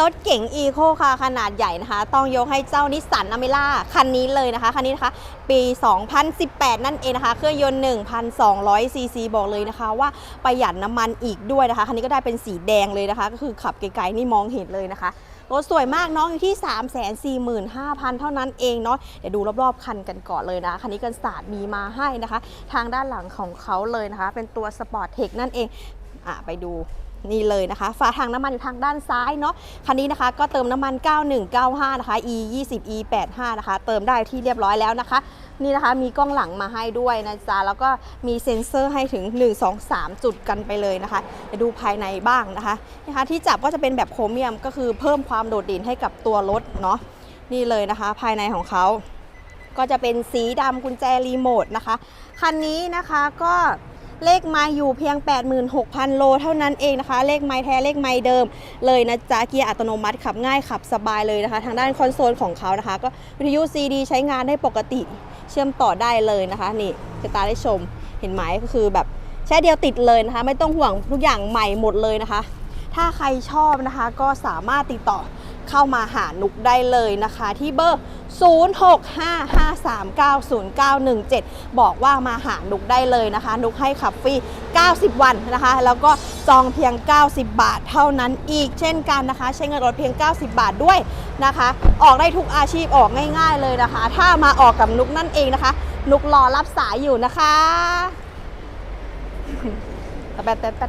รถเก๋งอีโคค่ะขนาดใหญ่นะคะ ต้องยกให้เจ้านิสสันอเมล่าคันนี้เลยนะคะ คันนี้นะคะ ปี 2018 นั่นเองนะคะ เครื่องยนต์ 1,200 ซีซีบอกเลยนะคะว่าประหยัดน้ำมันอีกด้วยนะคะ คันนี้ก็ได้เป็นสีแดงเลยนะคะ ก็คือขับไกลๆนี่มองเห็นเลยนะคะรถสวยมากน้องอยู่ที่ 345,000 เท่านั้นเองเนาะเดี๋ยวดูรอบๆ คันกันก่อนเลยนะคันนี้กันศาสตร์มีมาให้นะคะ ทางด้านหลังของเขาเลยนะคะ เป็นตัวสปอร์ตเทคนั่นเองอะไปดู นี่เลยนะคะ ฝาถังน้ำมันอยู่ทางด้านซ้ายเนาะ คันนี้นะคะก็เติมน้ำมัน 9195 นะคะ e 20 e 85นะคะ เติมได้ที่เรียบร้อยแล้วนะคะ นี่นะคะมีกล้องหลังมาให้ด้วยนะจ๊ะ แล้วก็มีเซ็นเซอร์ให้ถึง 1 2 3 จุดกันไปเลยนะคะเดี๋ยวดูภายในบ้างนะคะ นะคะที่จับก็จะเป็นแบบโครเมียมก็คือเพิ่มความโดดเด่นให้กับตัวรถเนาะ นี่เลยนะคะ ภายในของเขา ก็จะเป็นสีดำกุญแจรีโมทนะคะ คันนี้นะคะก็ เลขไม้อยู่เพียง 86,000 โล เท่านั้นเองนะคะ เลขไม้แท้เลขไม้เดิมเลยนะจ๊ะเกียร์อัตโนมัติขับง่ายขับสบายเลยนะคะ ทางด้านคอนโซลของเขานะคะ ก็วิทยุ CD ใช้งานได้ปกติเชื่อมต่อได้เลยนะคะ นี่จะตาได้ชมเห็นไหมก็คือแบบใช้เดียวติดเลยนะคะ ไม่ต้องห่วงทุกอย่างใหม่หมดเลยนะคะ ถ้าใครชอบนะคะก็สามารถติดต่อ เข้ามาหานุกได้เลยนะคะ ที่เบอร์ 0655390917 บอกว่ามาหานุกได้เลยนะคะ นุกให้ขับฟรี 90 วันนะคะ แล้วก็จองเพียง 90 บาทเท่านั้นอีกเช่นกันนะคะ ใช้เงินรถเพียง 90 บาทด้วยนะคะ ออกได้ทุกอาชีพออกง่ายๆเลยนะคะ ถ้ามาออกกับนุกนั่นเองนะคะ นุกรอรับสายอยู่นะคะแต่แต่แต่